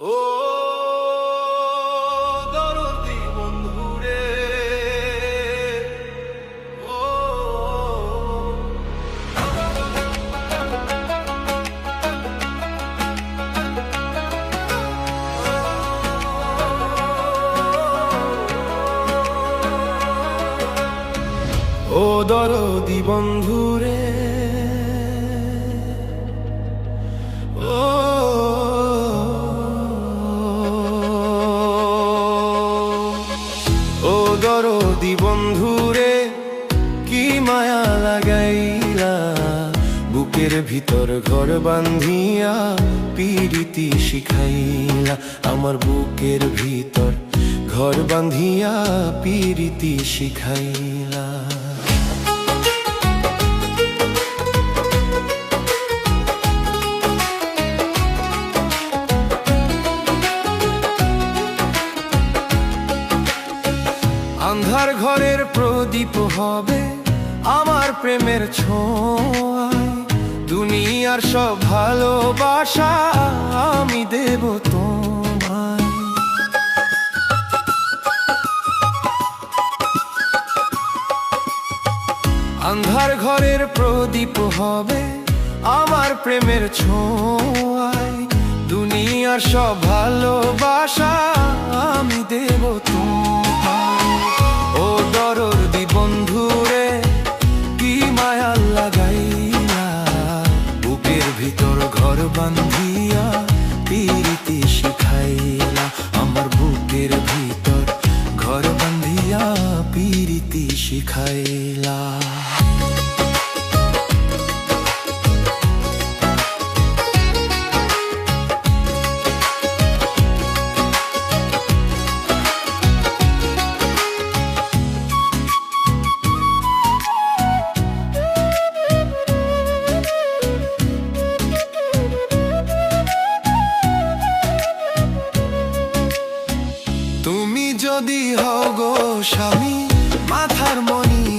ও দরদি বন্ধুরে ও ও দরদি বন্ধুরে দরদি বন্ধুরে, কি মায়া লাগাইলা? বুকের ভিতর ঘর বান্ধিয়া পীড়িতি শিখাইলা। আমার বুকের ভিতর ঘর বান্ধিয়া পীড়িতি শিখাইলা। ঘরের প্রদীপ হবে আমার প্রেমের ছোঁয়ায় দুনিয়ার সব ভালোবাসা আমি দেব তোমায়। আন্ধার ঘরের প্রদীপ হবে আমার প্রেমের ছোঁয়ায়। দুনিয়ার সব ভালোবাসা ঘর বান্ধিয়া পিরিতি শিখাইলা। আমার বুকের ভিতর ঘর বান্ধিয়া পিরিতি শিখাইলা। যদি হও গো স্বামী মাথার মনি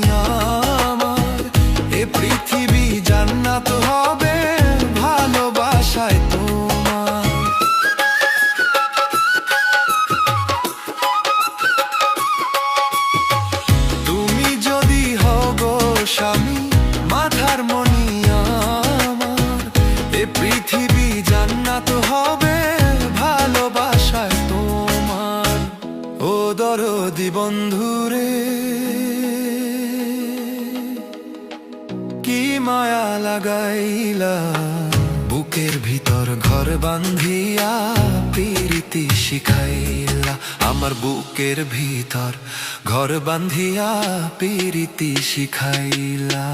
দরদি বন্ধুরে, কি মায়া লাগাইলা? বুকের ভিতর ঘর বান্ধিয়া প্রীতি শিখাইলা। আমার বুকের ভিতর ঘর বান্ধিয়া প্রীতি শিখাইলা।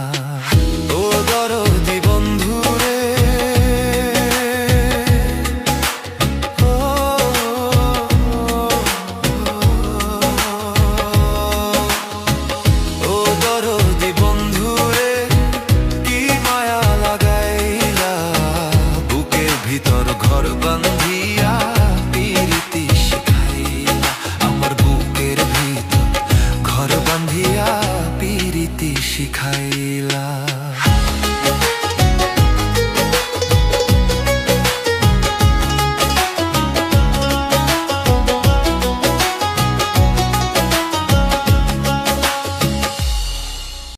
累了。